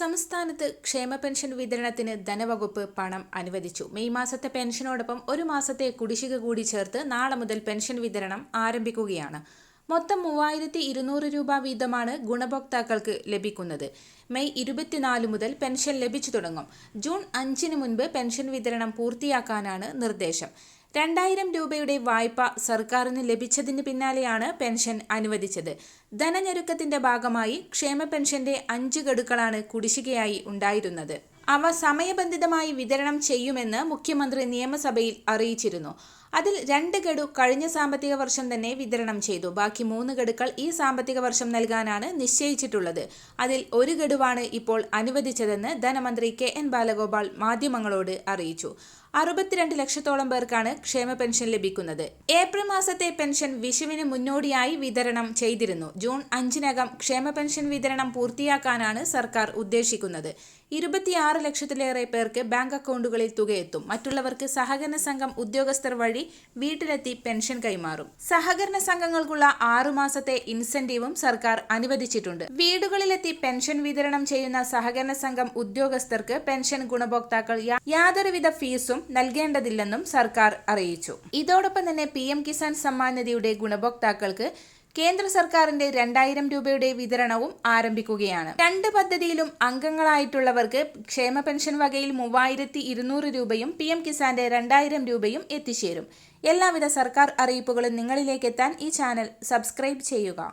സംസ്ഥാനത്ത് ക്ഷേമ പെൻഷൻ വിതരണത്തിന് ധനവകുപ്പ് പണം അനുവദിച്ചു. മെയ് മാസത്തെ പെൻഷനോടൊപ്പം ഒരു മാസത്തെ കുടിശ്ശിക കൂടി ചേർത്ത് നാളെ മുതൽ പെൻഷൻ വിതരണം ആരംഭിക്കുകയാണ്. മൊത്തം മൂവായിരത്തി ഇരുന്നൂറ് രൂപ വീതമാണ് ഗുണഭോക്താക്കൾക്ക് ലഭിക്കുന്നത്. മെയ് ഇരുപത്തിനാല് മുതൽ പെൻഷൻ ലഭിച്ചു തുടങ്ങും. ജൂൺ അഞ്ചിന് മുൻപ് പെൻഷൻ വിതരണം പൂർത്തിയാക്കാനാണ് നിർദ്ദേശം. രണ്ടായിരം രൂപയുടെ വായ്പ സർക്കാരിന് ലഭിച്ചതിന് പിന്നാലെയാണ് പെൻഷൻ അനുവദിച്ചത്. ധനഞ്ഞെരുക്കത്തിന്റെ ഭാഗമായി ക്ഷേമ പെൻഷന്റെ അഞ്ച് ഗഡുക്കളാണ് കുടിശ്ശികയായി ഉണ്ടായിരുന്നത്. അവ സമയബന്ധിതമായി വിതരണം ചെയ്യുമെന്ന് മുഖ്യമന്ത്രി നിയമസഭയിൽ അറിയിച്ചിരുന്നു. അതിൽ രണ്ട് ഗഡു കഴിഞ്ഞ സാമ്പത്തിക വർഷം തന്നെ വിതരണം ചെയ്തു. ബാക്കി മൂന്ന് ഗഡുക്കൾ ഈ സാമ്പത്തിക വർഷം നൽകാനാണ് നിശ്ചയിച്ചിട്ടുള്ളത്. അതിൽ ഒരു ഗഡുവാണ് ഇപ്പോൾ അനുവദിച്ചതെന്ന് ധനമന്ത്രി കെ എൻ ബാലഗോപാൽ മാധ്യമങ്ങളോട് അറിയിച്ചു. അറുപത്തിരണ്ട് ലക്ഷത്തോളം പേർക്കാണ് ക്ഷേമ പെൻഷൻ ലഭിക്കുന്നത്. ഏപ്രിൽ മാസത്തെ പെൻഷൻ വിഷുവിന് മുന്നോടിയായി വിതരണം ചെയ്തിരുന്നു. ജൂൺ അഞ്ചിനകം ക്ഷേമ പെൻഷൻ വിതരണം പൂർത്തിയാക്കാനാണ് സർക്കാർ ഉദ്ദേശിക്കുന്നത്. ഇരുപത്തിയാറ് ലക്ഷത്തിലേറെ പേർക്ക് ബാങ്ക് അക്കൗണ്ടുകളിൽ തുകയെത്തും. മറ്റുള്ളവർക്ക് സഹകരണ സംഘം ഉദ്യോഗസ്ഥർ വഴി വീട്ടിലെത്തി പെൻഷൻ കൈമാറും. സഹകരണ സംഘങ്ങൾക്കുള്ള ആറുമാസത്തെ ഇൻസെന്റീവും സർക്കാർ അനുവദിച്ചിട്ടുണ്ട്. വീടുകളിലെത്തി പെൻഷൻ വിതരണം ചെയ്യുന്ന സഹകരണ സംഘം ഉദ്യോഗസ്ഥർക്ക് പെൻഷൻ ഗുണഭോക്താക്കൾ യാതൊരുവിധ ഫീസും നൽകേണ്ടതില്ലെന്നും സർക്കാർ അറിയിച്ചു. ഇതോടൊപ്പം തന്നെ പി കിസാൻ സമ്മാൻ നിധിയുടെ ഗുണഭോക്താക്കൾക്ക് കേന്ദ്ര സർക്കാരിന്റെ രണ്ടായിരം രൂപയുടെ വിതരണവും ആരംഭിക്കുകയാണ്. രണ്ട് പദ്ധതിയിലും അംഗങ്ങളായിട്ടുള്ളവർക്ക് ക്ഷേമ പെൻഷൻ വകയിൽ മൂവായിരത്തി ഇരുന്നൂറ് രൂപയും പി എം കിസാന്റെ രണ്ടായിരം രൂപയും എത്തിച്ചേരും. എല്ലാവിധ സർക്കാർ അറിയിപ്പുകളും നിങ്ങളിലേക്ക് എത്താൻ ഈ ചാനൽ സബ്സ്ക്രൈബ് ചെയ്യുക.